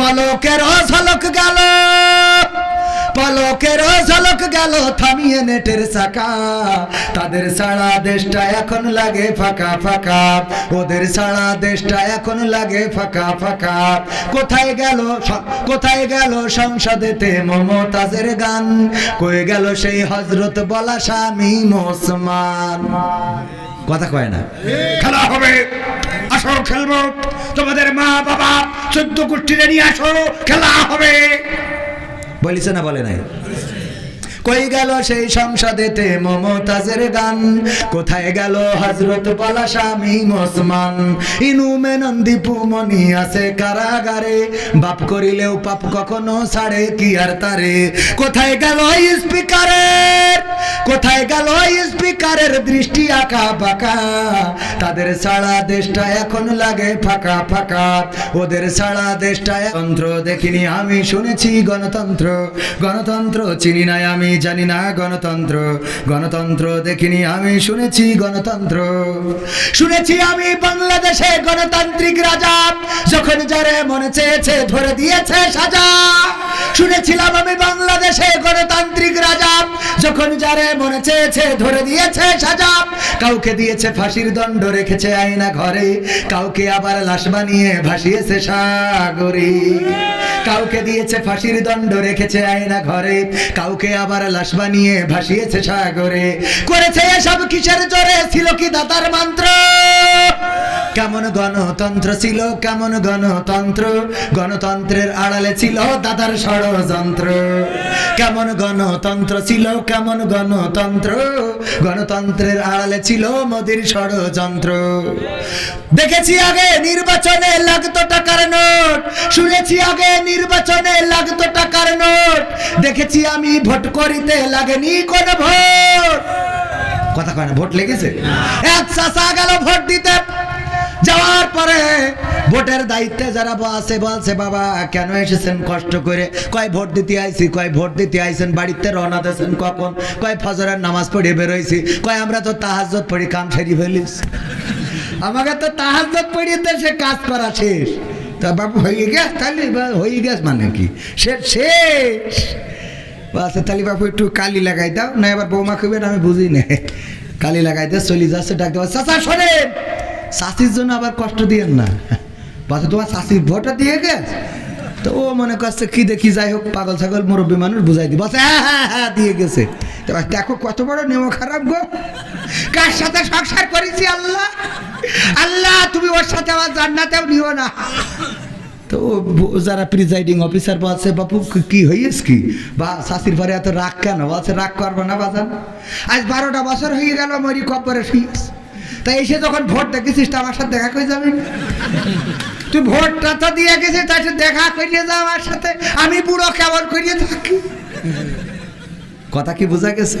পলকের ঝলক গেল, পলকের ঝলক গেল থামিয়ে নেটের চাকা। তাদের সারা দেশটা এখন লাগে ফাঁকা ফাঁকা। ওদের সারা দেশটা এখন লাগে ফাঁকা ফাঁকা। কোথায় গেল কোথায় গেল সংসদেতে মমতাজের গান? কয়ে গেল সেই হজরত বলা স্বামী মোসমান কথা কয় না। খেলা হবে। আসো, খেলব। তোমাদের মা বাবা চোদ্দ গোষ্ঠীরে নিয়ে আসো, খেলা হবে। বলিছে না, বলে নাই। কই গেল সেই সংসদেতে মমতাজের গান? কোথায় গেল হজরত পালা স্বামী মোসমান? ইনু মেনন্দি পুমনি আছে কারাগারে। বাপ করিলেও পাপ কখনো ছাড়ে, কি আর তারে? কোথায় গেল স্পিকারের কোথায় গেল স্পিকারের দৃষ্টি আঁকা বাঁকা? তাদের সারা দেশটা এখন লাগে ফাঁকা ফাঁকা। ওদের সারা দেশটা তন্ত্র দেখিনি আমি, শুনেছি গণতন্ত্র। গণতন্ত্র চিনি নাই আমি, জানি না গণতন্ত্র। গণতন্ত্র দেখিনি আমি, শুনেছি গণতন্ত্র। শুনেছি আমি বাংলাদেশে গণতান্ত্রিক রাজা, যখন যারে মনে চেয়েছে ধরে দিয়েছে সাজা। শুনেছিলাম আমি বাংলাদেশে গণতান্ত্রিক রাজা, যখন যারে মনে চেয়েছে, ধরে দিয়েছে সাজা। কাউকে দিয়েছে ফাঁসির দণ্ড, রেখেছে আয়না ঘরে। কাউকে আবার লাশ বানিয়ে ভাসিয়েছে সাগরে। কাউকে দিয়েছে ফাঁসির দণ্ড, রেখেছে আয়না ঘরে। কাউকে আবার লাশ বানিয়ে ভাসিয়েছে সাগরে। করেছে সব কিসের জোরে? ছিল কি দাতার মন্ত্র? কেমন গণতন্ত্র ছিল, কেমন গণতন্ত্র? গণতন্ত্রের আড়ালে ছিল দাদার ষড়যন্ত্র। কেমন গণতন্ত্র ছিল, কেমন গণতন্ত্র? গণতন্ত্রের আড়ালে ছিল মোদির ষড়যন্ত্র। দেখেছি আগে নির্বাচনে লাগতো টাকার নোট। শুনেছি আগে নির্বাচনে লাগতো টাকার নোট। দেখেছি আমি ভোট করিতে লাগেনি কোন ভোট। কথা কয় না, ভোট লেগেছে? এক চাষা গেল ভোট দিতে যাওয়ার পরে ভোটের দায়িত্বে যারা আছে, বলছে, বাবা, কেন এসেছেন কষ্ট করে? কয় ভোট দিতে আইছি? কয় ভোট দিতে আইছেন? বাড়িতে রওনা দিয়েছেন কখন? কয় ফজরের নামাজ পড়ে বেরোইছি? কয়, আমরা তো তাহাজ্জত পড়ি কাম সেরি ফেলিস। আমাকে তো তাহাজ্জত পড়িয়ে সে কাজ করা শেষ। তা বাবু, হয়ে গেছ তাহলে? হয়ে গেছ মানে কি? সে শেষ। আচ্ছা তাহলে বাবু, একটু কালি লাগাই দাও, না এবার বৌমা খুবে আমি বুঝি না কালি লাগাই দিয়ে চলে যাচ্ছে ডাকতে চাচা, শোনেন শাশির জন্য আবার কষ্ট দিয়েন না। বাচ্চা তোমার শাশির ভোটটা দিয়ে গেছ। তো ও মনে করছে, কি দেখি, যাই হোক, পাগল ছাগল, মুরব্বী মানুষ, বুঝাই দি। বলছে হ্যাঁ হ্যাঁ হ্যাঁ দিয়ে গেছে। দেখো কত বড় নেমো খারাপ গো। কার সাথে সংসার করেছি আল্লাহ? আল্লাহ, তুমি ওর সাথে আমার জান্নাতেও নিও না। তো যারা প্রিজাইডিং অফিসার বলছে, বাপু, কি- হইস কি? বা শাশির পরে এত রাগ কেন? বলছে, রাগ করব না, বাজান। আজ বারোটা বছর হয়ে গেল, মরি কপরে শুইস তাই এসে যখন ভোট দেখেছিস তো আমার সাথে দেখা করে যাবি? তুই ভোটটা তো দিয়ে গেছিস তার সাথে দেখা করিয়ে যা আমার সাথে। আমি বুড়ো কেমন করিয়ে থাকি? কথা কি বোঝা গেছে?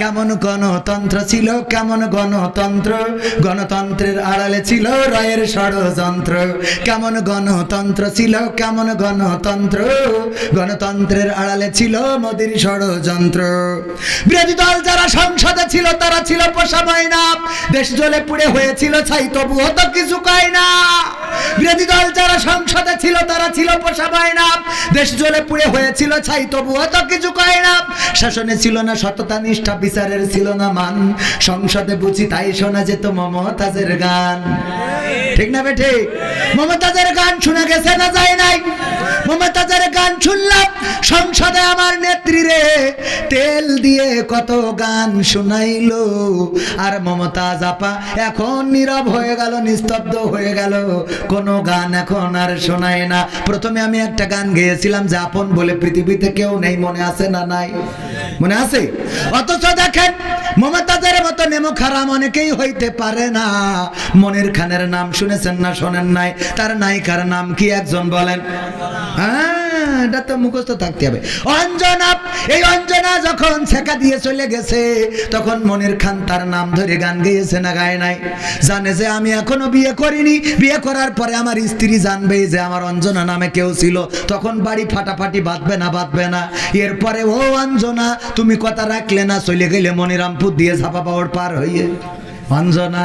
কেমন গণতন্ত্র ছিল, কেমন গণতন্ত্র? গণতন্ত্রের আড়ালে ছিল রায়ের ষড়যন্ত্র। কেমন গণতন্ত্র ছিল, কেমন গণতন্ত্র? গণতন্ত্রের আড়ালে ছিল মোদির ষড়যন্ত্র। বিরোধী দল যারা সংসদে ছিল, তারা ছিল পোষা ময়না দেশ জ্বলে পুড়ে হয়েছিল, ছাই তবুও তো কিছু কয় না বিরোধী দল যারা সংসদে ছিল, তারা ছিল পোষা ময়না দেশ জ্বলে পুড়ে হয়েছিল, ছাই তবুও তো কিছু কয় না শাসনে ছিল না সততা, নিষ্ঠা বিচারের ছিল না মান। সংসদে বুঝি তাই শোনা যেত মমতাজের গান। ঠিক না বেঠে? মমতাজের গান শোনা গেছে না যায় নাই? মমতাজের গান শুনলাম, সংসদে আমার নেত্রী রে। তেল দিয়ে কত গান শুনাইলো। আর মমতাজ আপা এখন নীরব হয়ে গেল, নিস্তব্ধ হয়ে গেল। কোনো গান এখন আর শোনায় না। প্রথমে আমি একটা গান গেয়েছিলাম যে আপন বলে পৃথিবীতে কেউ নেই, মনে আছে না নাই? মনে আছে? অথচ দেখেন, মমতাজের মতো নেমো খারাপ অনেকেই হইতে পারে না। মনির খানের নাম শুনেছেন না শোনেন নাই? তার নায়িকার নাম কি একজন বলেন? হ্যাঁ? এটা তো মুখস্থ থাকতে হবে। অঞ্জনা, এই অঞ্জনা যখন ছেকা দিয়ে চলে গেছে, তখন মনির খান তার নাম ধরে গান গেয়েছে না গায় নাই। জানে যে আমি এখনও বিয়ে করিনি। বিয়ে করার পরে আমার স্ত্রী জানবে যে আমার অঞ্জনা নামে কেউ ছিল। তখন বাড়ি ফাটাফাটি বাঁধবে না বাঁধবে না। এরপরে, ও অঞ্জনা, তুমি কথা রাখলে না? চলে গেলে মনিরামপুর দিয়ে ঝাপা পাওয়ার পার হইয়ে। অঞ্জনা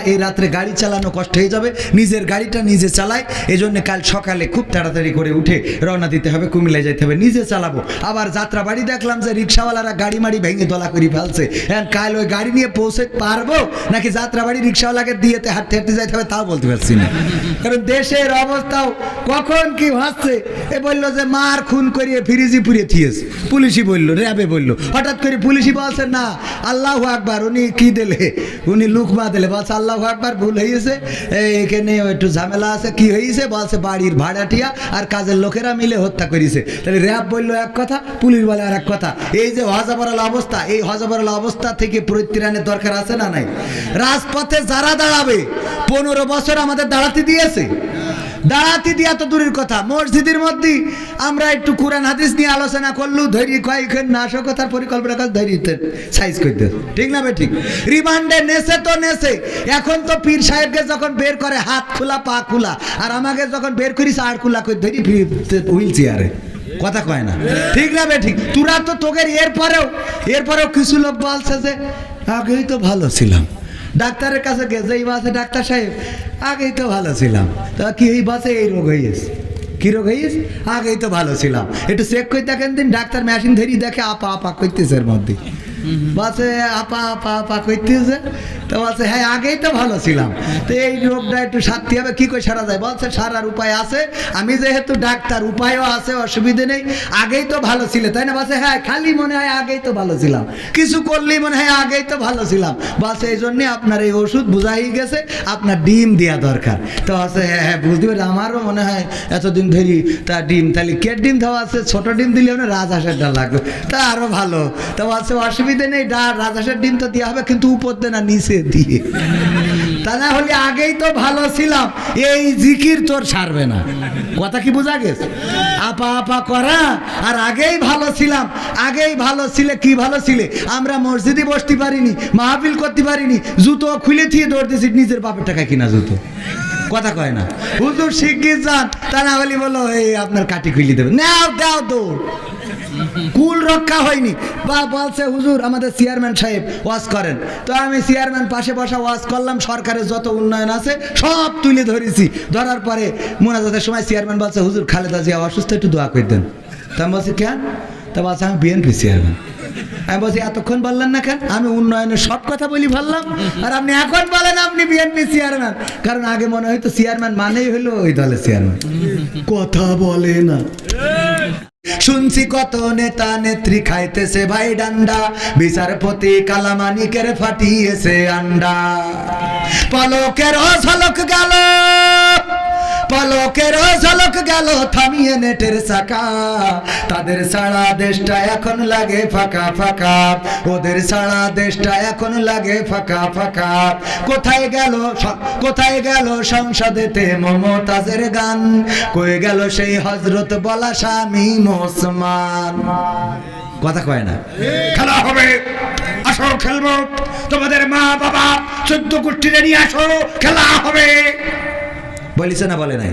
এই রাত্রে গাড়ি চালানো কষ্ট হয়ে যাবে। নিজের গাড়িটা নিজে চালাই এই জন্য কাল সকালে খুব তাড়াতাড়ি করে উঠে রওনা দিতে হবে, কুমিল্লায় যেতে হবে। নিজে চালাবো। আবার যাত্রা বাড়ি দেখলাম যে রিক্সাওয়ালারা গাড়ি মাড়ি ভেঙে দলা করে ফেলছে। হ্যাঁ কাল ওই গাড়ি নিয়ে পৌঁছে পারব? নাকি যাত্রা বাড়ি রিক্সাওয়ালাকে দিয়েতে হাঁটতে হাঁটতে যাইতে হবে তাও বলতে পারছি না। কারণ দেশের অবস্থাও কখন কি হচ্ছে এ বলল যে মার খুন করিয়ে ফিরিজি পুড়িয়ে থিয়েছে। পুলিশই বলল, র্যাবে বলল। হঠাৎ করে পুলিশই বলছে, না, আল্লাহ আকবার, উনি কি দিলে? উনি লুকমা দিলে। বলছে আল্লাহ একবার ভুল হয়েছে এখানে একটু ঝামেলা আছে, কি হয়েছে বলছে বাড়ির ভাড়াটিয়া আর কাজের লোকেরা মিলে হত্যা করেছে। তাহলে র্যাব বলল এক কথা, পুলিশ বলে আর এক কথা। এই যে হজাবরাল অবস্থা, এই হজাবরাল অবস্থা থেকে দরকার আছে না নাই? রাজপথে যারা দাঁড়াবে, পনেরো বছর আমাদের দাঁড়াতে দিয়েছে। দাঁড়াতে দিয়া তো দূরের কথা। মসজিদের মধ্যে আমরা একটু কোরআন, হাদিস নিয়ে আলোচনা করলু, ধৈর্য কয়েকক্ষণ নাশকতার পরিকল্পনা কাজ ধৈর্যতে সাইজ করতে ঠিক না বে ঠিক। রিমান্ডে নেছে তো নেছে। এখন তো পীর সাহেবকে যখন বের করে, হাত খোলা, পা খোলা, আর আমাকে যখন বের করিস, আর খোলা করে ধরি হুইল চেয়ারে কথা কয় না। ঠিক না বে ঠিক। তোরা তো তোকে এরপরেও এরপরেও কিছু লোক বলছে যে, আগেই তো ভালো ছিলাম। ডাক্তারের কাছে গেছে এই বাসে ডাক্তার সাহেব আগেই তো ভালো ছিলাম। তা কি এই বাসে এই রোগ হয়েছে কি রোগ হয়েছে আগেই তো ভালো ছিলাম। একটু চেক করে দেখেন দিন ডাক্তার মেশিন ধরি দেখে আপা আপা করতেছে এর মধ্যে। বাসে আপা আপা আপা করতেছে তো বলছে হ্যাঁ আগেই তো ভালো ছিলাম। তো এই রোগটা একটু সারতে হবে, কি করে সারা যায়? বলছে, সারার উপায় আছে। আমি যেহেতু ডাক্তার, উপায়ও আছে, অসুবিধে নেই। আগেই তো ভালো ছিলে, তাই না? বলছে হ্যাঁ খালি মনে হয় আগেই তো ভালো ছিলাম। কিছু করলেই মনে হয় আগেই তো ভালো ছিলাম। বলছে, এই জন্যে আপনার এই ওষুধ বুঝাই গেছে, আপনার ডিম দেওয়া দরকার। তো আছে হ্যাঁ হ্যাঁ বুঝতে পারি আমারও মনে হয় এতদিন ধরি তা ডিম, তাহলে কে ডিম দেওয়া আছে? ছোট ডিম দিলে মানে রাজহাঁসের ডাল লাগবে। তা আরও ভালো। তো বলছে, অসুবিধে নেই, ডা, রাজহাঁসের ডিম তো দেওয়া হবে, কিন্তু উপর না নিচে। দিয়ে। তা না হলে আগেই তো ভালো ছিলাম। এই জিকির তোর সারবে না। কথা কি বোঝা গেছে? আপা আপা করা, আর আগেই ভালো ছিলাম। আগেই ভালো ছিলে, কি ভালো ছিলে? আমরা মসজিদে বসতে পারিনি, মাহফিল করতে পারিনি, জুতো খুলে থিয়ে দৌড়তেছি নিজের বাপের টাকা কিনা জুতো। কথা কয় না। হুজুর শিগগির যান। তা না হলে বলো, এই আপনার কাটি খুলি দেবে নাও, দাও দৌড়। কুল রক্ষা হয়নি। বা বলছে, হুজুর, আমাদের চেয়ারম্যান সাহেব ওয়াজ করেন। তো আমি চেয়ারম্যান পাশে বসা ওয়াজ করলাম, সরকারের যত উন্নয়ন আছে সব তুলে ধরেছি। ধরার পরে মোনাজাতের সময় চেয়ারম্যান বলছে, হুজুর, খালেদা জিয়া অসুস্থ, একটু দোয়া করে দেন। তা আমি বলছি, কেন? তা বলছে, আমি বিএনপি চেয়ারম্যান। আমি বলছি, এতক্ষণ বললেন না কেন? আমি উন্নয়নের সব কথা বলি বললাম, আর আপনি এখন বলেন আপনি বিএনপি চেয়ারম্যান। কারণ আগে মনে হয়তো চেয়ারম্যান মানেই হলো ওই দলের চেয়ারম্যান। কথা বলে না। শুনছি কত নেতা নেত্রী খাইতেছে ভাই ডান্ডা। বিচারপতি কালামানিকের ফাটিয়েছে আন্ডা। পালকের অঝলক গেল। পলকের ঝলক গেল, থামিয়ে নেটের চাকা। তাদের সারা দেশটা এখন লাগে ফাঁকা ফাঁকা। ওদের সারা দেশটা এখন লাগে ফাঁকা ফাঁকা। কোথায় গেল কোথায় গেল সংসদেতে মমতাজের গান? কই গেল সেই হজরত বলা স্বামী মোসমান? কথা কয় না। খেলা হবে। আসো, খেলব। তোমাদের মা বাবা চোদ্দ গোষ্ঠীরে নিয়ে আসো। খেলা হবে। বলিছে না বলে নাই।